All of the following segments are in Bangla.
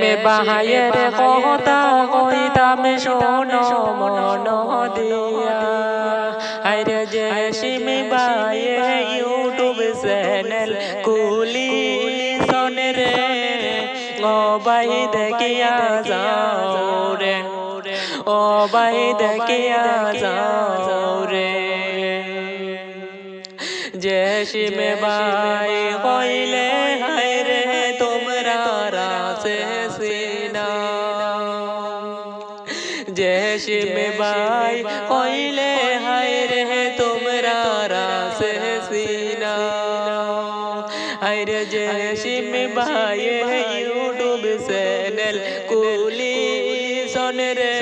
মে বাহায়ের কথা কইতাম শোনো মন দিয়া আরে জেসিমে বায়ে ইউটিউব চ্যানেল কুলি সনে রে ও বাই দেখিয়া যাও রে ও বাই দেখিয়া যাও রে জেসিমে বাই কইলে জেসিমে বাই কইলে হায় রে তোমরা রাসে সিনা হায় রে জেসিমে বাই ইউটিউব চ্যানেল কুলি সন রে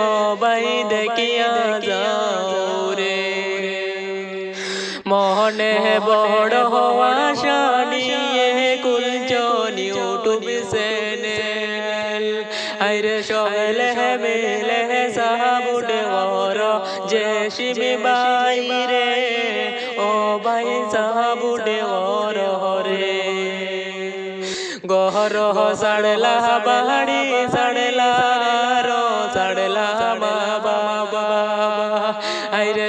ও বাই দেখিয়া যাও রে মনে বড় হওয়া মেলে সাহাবুড গর যে শিবি বাই রে ও বাই সাহাবুড গর হরে। গহর সাড়লা বাড়ি সাড়লা রো, সাড়লা বাবা। আইরে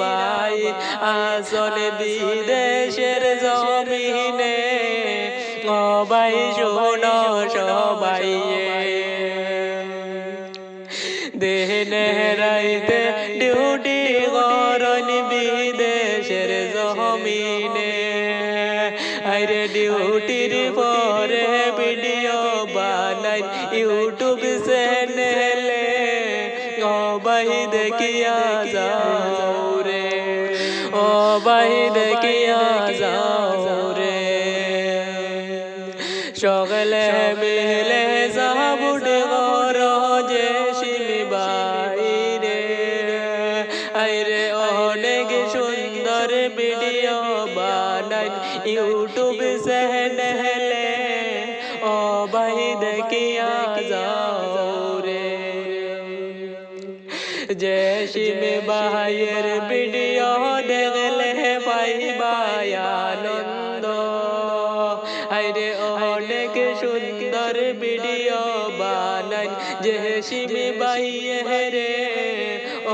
বাই, আসল বিদেশের জমিনে সবাই শোনো সবাই। দেহনে রাইতে ডিউটি গরন বিদেশের জমিনে। আরে ডিউটির পরে ভিডিও বানাই ইউটিউব চ্যানেলে ও বাই দেখিয়া যাও রে। ও বাই দেখিয়া যাও। রে সকলে মিলে সাবুড গর যে শিমি বাইরে আইরে অনেক সুন্দর ভিডিও বানাই ইউটিউব চ্যানেলে ও বাই দেখিয়া যাও রে যে শিমি বাহাইয়ের ভিডিও দেখলে পাইবাই আনন্দ আইরে অনেক সুন্দর ভিডিও বানাই। যে শিমি বাইয়ে রে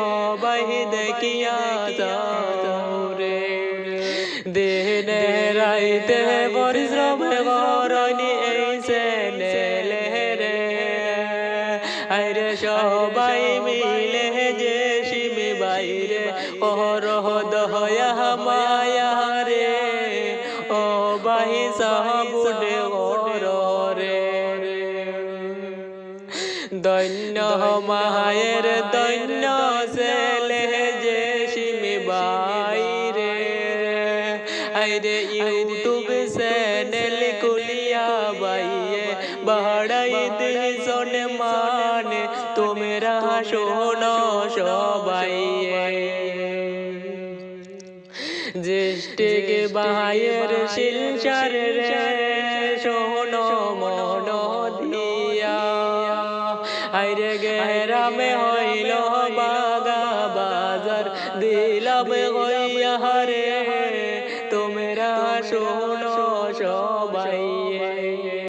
ও বাই দেখিয়া যাও রে দিনে রাইতে পরিশ্রম করনি এই চ্যানেলে রে আইরে সবাই মিলে যে শিমি বাইরে ওরহ দহয়া মায়া রে। ও বাহি সাহাবুডে দৈন্য মায়ের দৈন্য ছেলে যে শিমি বাইরে আইরে ইউটিউব চ্যানেল কুলিয়া বাইয়ে বাড়াই দিশন মানে তোমরা শোনো সবাই জ্যেষ্ঠিক বাহায়ের শিলচার রে, শোনো মন হাইরে গেরামে হইল বাগা বাজার দিলাম হইয়া হারে। তোমরা শোনো সবাই।